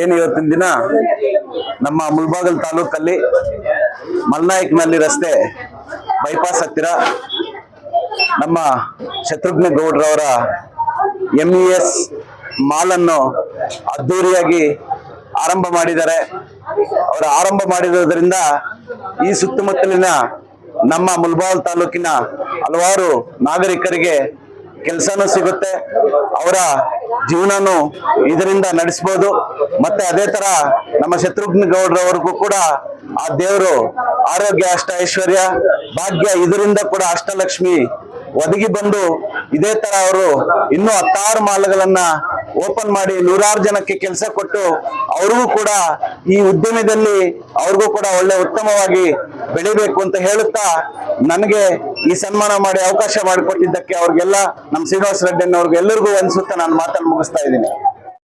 ಏನು ಇವತ್ತಿನ ದಿನ? ನಮ್ಮ ಮುಳ್ಬಾಗಲ್ ತಾಲೂಕಲ್ಲಿ ಮಲ್ನಾಯಕ್ನಲ್ಲಿ ರಸ್ತೆ ಬೈಪಾಸ್ ಹತ್ತಿರ ನಮ್ಮ ಶತ್ರುಘ್ನ ಗೌಡ್ರವರ ಎಂ ಇ ಎಸ್ ಮಾಲನ್ನು ಅದ್ದೂರಿಯಾಗಿ ಆರಂಭ ಮಾಡಿದ್ದಾರೆ. ಅವರು ಆರಂಭ ಮಾಡಿರೋದ್ರಿಂದ ಈ ಸುತ್ತಮುತ್ತಲಿನ ನಮ್ಮ ಮುಲ್ಬಾಲ್ ತಾಲೂಕಿನ ಹಲವಾರು ನಾಗರಿಕರಿಗೆ ಕೆಲಸನೂ ಸಿಗುತ್ತೆ. ಅವರ ಜೀವನನು ಇದರಿಂದ ನಡೆಸ್ಬೋದು. ಮತ್ತೆ ಅದೇ ತರ ನಮ್ಮ ಶತ್ರುಘ್ನ ಗೌಡ್ರವ್ರಿಗೂ ಕೂಡ ಆ ದೇವರು ಆರೋಗ್ಯ ಅಷ್ಟ ಐಶ್ವರ್ಯ ಭಾಗ್ಯ ಇದರಿಂದ ಕೂಡ ಅಷ್ಟಲಕ್ಷ್ಮಿ ಒದಗಿ ಬಂದು ಇದೇ ತರ ಅವರು ಇನ್ನೂ ಹತ್ತಾರು ಮಾಲ್ಗಳನ್ನ ಓಪನ್ ಮಾಡಿ ನೂರಾರು ಜನಕ್ಕೆ ಕೆಲಸ ಕೊಟ್ಟು ಅವ್ರಿಗೂ ಕೂಡ ಈ ಉದ್ಯಮದಲ್ಲಿ ಅವ್ರಿಗೂ ಕೂಡ ಒಳ್ಳೆ ಉತ್ತಮವಾಗಿ ಬೆಳಿಬೇಕು ಅಂತ ಹೇಳುತ್ತಾ ನನಗೆ ಈ ಸನ್ಮಾನ ಮಾಡಿ ಅವಕಾಶ ಮಾಡಿಕೊಟ್ಟಿದ್ದಕ್ಕೆ ಅವ್ರಿಗೆಲ್ಲ ನಮ್ಮ ಶ್ರೀನಿವಾಸ ರೆಡ್ಡಿ ಅವ್ರಿಗೆ ಎಲ್ಲರಿಗೂ ಅನ್ಸುತ್ತಾ ನಾನು ಮಾತನ್ನು ಮುಗಿಸ್ತಾ ಇದ್ದೀನಿ.